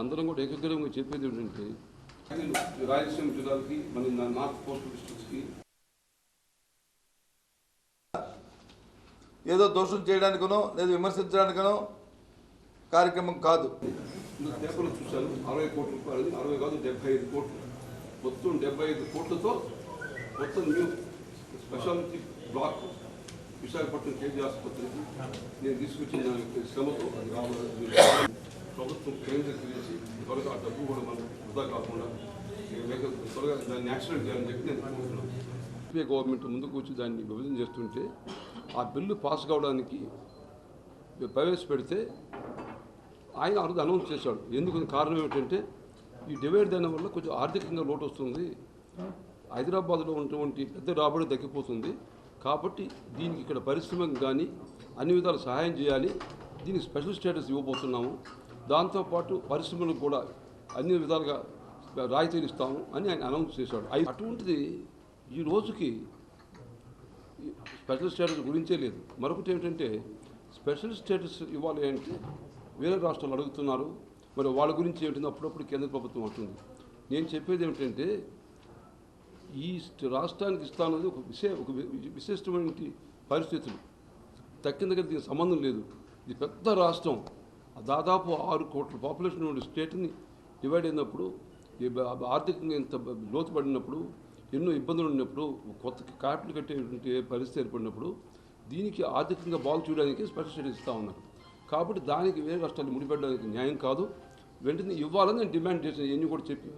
అందరం కూడా ఏకగ్రీవంగా చెప్పేది ఏంటంటే రాయలసీమ జిల్లాలకి మన నార్త్ కోస్ట్ డిస్ట్రిక్ట్స్కి ఏదో దోషం చేయడానికనో లేదా విమర్శించడానికనో కార్యక్రమం కాదు. పేపర్లో చూశాను అరవై కోట్ల రూపాయలు అరవై కాదు డెబ్బై ఐదు కోట్లు. మొత్తం డెబ్బై ఐదు కోట్లతో మొత్తం new speciality block Visakhapatnam KG ఆసుపత్రికి నేను తీసుకొచ్చిన శ్రమతో అది కావాలి ప్రభుత్వం కేంద్రీకరించి త్వరగా ఆ డబ్బు కూడా మనం వృధా కాకుండా త్వరగా దాన్ని యాక్సిడెంట్ చేయాలని చెప్పి నేను కోరుతున్నాను. యూపీఏ గవర్నమెంట్ ముందుకు వచ్చి దాన్ని విభజన చేస్తుంటే ఆ బిల్లు పాస్ కావడానికి ప్రవేశపెడితే ఆయన ఆ రోజు అనౌన్స్ చేశాడు. ఎందుకు కారణం ఏమిటంటే ఈ డివైడ్ దాని వల్ల కొంచెం ఆర్థికంగా లోటు వస్తుంది. హైదరాబాద్లో ఉన్నటువంటి పెద్ద రాబడి తగ్గిపోతుంది. కాబట్టి దీనికి ఇక్కడ పరిశ్రమకు కానీ అన్ని విధాలు సహాయం చేయాలి. దీనికి స్పెషల్ స్టేటస్ ఇవ్వబోతున్నాము. దాంతోపాటు పరిశ్రమలకు కూడా అన్ని విధాలుగా రాయితీలు ఇస్తాము అని ఆయన అనౌన్స్ చేశాడు. అటువంటిది ఈ రోజుకి స్పెషల్ స్టేటస్ గురించే లేదు. మరొకటి ఏమిటంటే స్పెషల్ స్టేటస్ ఇవ్వాలి అంటే వేరే రాష్ట్రాలు అడుగుతున్నారు. మరి వాళ్ళ గురించి ఏమిటంటే అప్పుడప్పుడు కేంద్ర ప్రభుత్వం అంటుంది. నేను చెప్పేది ఏమిటంటే ఈ రాష్ట్రానికి ఇస్తానది ఒక విశే ఒక విశిష్టమైన పరిస్థితులు. తక్కిన దగ్గర దీనికి సంబంధం లేదు. ఇది పెద్ద రాష్ట్రం. దాదాపు ఆరు కోట్ల పాపులేషన్ ఉన్న స్టేట్ని డివైడ్ అయినప్పుడు ఈ ఆర్థికంగా ఇంత లోతు లోతుపడినప్పుడు ఎన్నో ఇబ్బందులు ఉన్నప్పుడు కొత్త క్యాపిటల్ కట్టేటువంటి పరిస్థితి ఏర్పడినప్పుడు దీనికి ఆర్థికంగా బాగు చూడడానికి స్పెషల్ స్టడీస్ ఇస్తూ ఉన్నారు. కాబట్టి దానికి వేరే రాష్ట్రాలు ముడిపెట్టడానికి న్యాయం కాదు. వెంటనే ఇవ్వాలని నేను డిమాండ్ చేసిన ఎన్ని కూడా చెప్పి